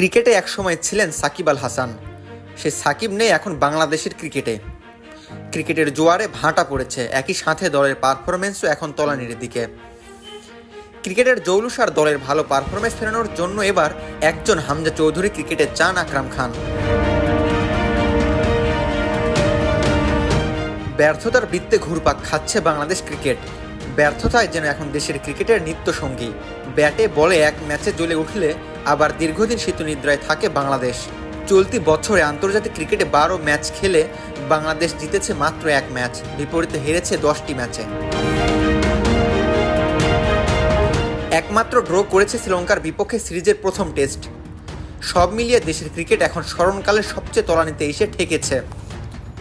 ক্রিকেটে একসময় ছিলেন সাকিব আল হাসান। সে সাকিব নেই এখন বাংলাদেশের ক্রিকেটে। ক্রিকেটের জোয়ারে ভাঁটা পড়েছে। একই সাথে দলের পারফরমেন্সও এখন তলানির দিকে। ক্রিকেটের জৌলুস আর দলের ভালো পারফরমেন্স ফেরানোর জন্য এবার একজন হামজা চৌধুরী ক্রিকেটে চান আকরাম খান। ব্যর্থতার বৃত্তে ঘুরপাক খাচ্ছে বাংলাদেশ ক্রিকেট। ব্যর্থতায় যেন এখন দেশের ক্রিকেটের নিত্য সঙ্গী ব্যাটে বলে এক ম্যাচে জ্বলে উঠলে আবার দীর্ঘদিন শীতনিদ্রায় থাকে বাংলাদেশ। চলতি বছরে আন্তর্জাতিক ক্রিকেটে বারো ম্যাচ খেলে বাংলাদেশ জিতেছে মাত্র এক ম্যাচ, বিপরীতে হেরেছে দশটি ম্যাচে। একমাত্র ড্র করেছে শ্রীলঙ্কার বিপক্ষে সিরিজের প্রথম টেস্ট। সব মিলিয়ে দেশের ক্রিকেট এখন স্মরণকালের সবচেয়ে তলানিতে এসে ঠেকেছে।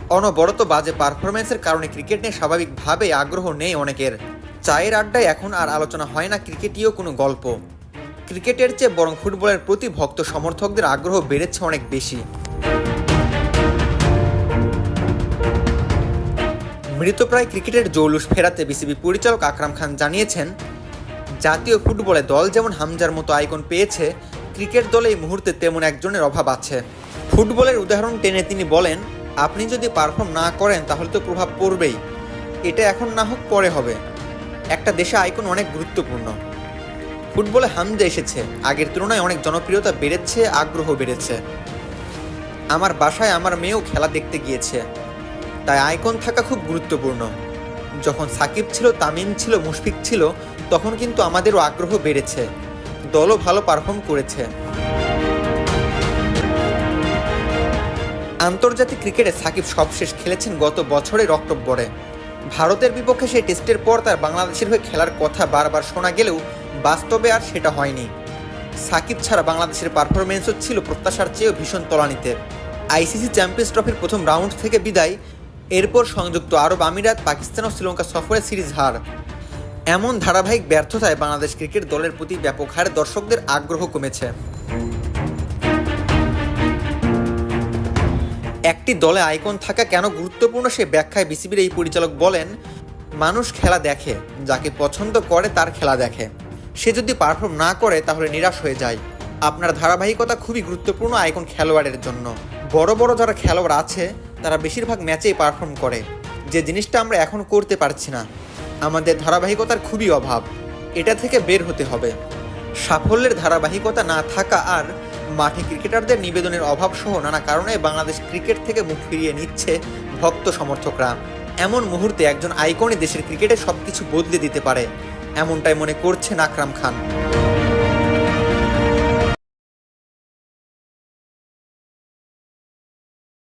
অনবরত বাজে পারফরমেন্সের কারণে ক্রিকেট নিয়ে স্বাভাবিকভাবে আগ্রহ নেই অনেকের। চায়ের আড্ডায় এখন আর আলোচনা হয় না ক্রিকেটীয় কোনো গল্প। ক্রিকেটের চেয়ে বরং ফুটবলের প্রতি ভক্ত সমর্থকদের আগ্রহ বেড়েছে অনেক বেশি। মৃতপ্রায় ক্রিকেটের জৌলুস ফেরাতে বিসিবি পরিচালক আকরাম খান জানিয়েছেন, জাতীয় ফুটবলে দল যেমন হামজার মতো আইকন পেয়েছে, ক্রিকেট দলে এই মুহূর্তে তেমন একজনের অভাব আছে। ফুটবলের উদাহরণ টেনে তিনি বলেন, আপনি যদি পারফর্ম না করেন তাহলে তো প্রভাব পড়বেই। এটা এখন না হোক পরে হবে। একটা দেশে আইকন অনেক গুরুত্বপূর্ণ। ফুটবলে হামদে এসেছে। আগের তুলনায় অনেক জনপ্রিয়তা বেড়েছে, আগ্রহ বেড়েছে। আমার বাসায় আমার মেয়েও খেলা দেখতে গিয়েছে। তাই আইকন থাকা খুব গুরুত্বপূর্ণ। যখন সাকিব ছিল, তামিম ছিল, মুশফিক ছিল, তখন কিন্তু আমাদেরও আগ্রহ বেড়েছে। দলও ভালো পারফর্ম করেছে। আন্তর্জাতিক ক্রিকেটে সাকিব সবশেষ খেলেছেন গত বছরের অক্টোবরে। ভারতের বিপক্ষে সেই টেস্টের পর তার বাংলাদেশের হয়ে খেলার কথা বারবার শোনা গেলেও বাস্তবে আর সেটা হয়নি। সাকিব ছাড়া বাংলাদেশের পারফরমেন্সও ছিল প্রত্যাশার চেয়েও ভীষণ তলানিতে। আইসিসি চ্যাম্পিয়ন্স ট্রফির প্রথম রাউন্ড থেকে বিদায়, এরপর সংযুক্ত আরব আমিরাত, পাকিস্তান ও শ্রীলঙ্কা সফরে সিরিজ হার। এমন ধারাবাহিক ব্যর্থতায় বাংলাদেশ ক্রিকেট দলের প্রতি ব্যাপক হারে দর্শকদের আগ্রহ কমেছে। একটি দলে আইকন থাকা কেন গুরুত্বপূর্ণ সে ব্যাখ্যায় বিসিবির এই পরিচালক বলেন, মানুষ খেলা দেখে, যাকে পছন্দ করে তার খেলা দেখে। সে যদি পারফর্ম না করে, তাহলে নিরাশ হয়ে যায়। আপনার ধারাবাহিকতা খুবই গুরুত্বপূর্ণ আইকন খেলোয়াড়ের জন্য। বড় বড় যারা খেলোয়াড় আছে, তারা বেশিরভাগ ম্যাচেই পারফর্ম করে। যে জিনিসটা আমরা এখন করতে পারছি না, আমাদের ধারাবাহিকতার খুবই অভাব। এটা থেকে বের হতে হবে। সাফল্যের ধারাবাহিকতা না থাকা আর মাঠে ক্রিকেটারদের নিবেদনের অভাব সহ নানা কারণে বাংলাদেশ ক্রিকেট থেকে মুখ ফিরিয়ে নিচ্ছে ভক্ত সমর্থকরা। এমন মুহূর্তে একজন আইকনই দেশের ক্রিকেটে সবকিছু বদলে দিতে পারে। এমনটাই মনে করছেন আকরাম খান।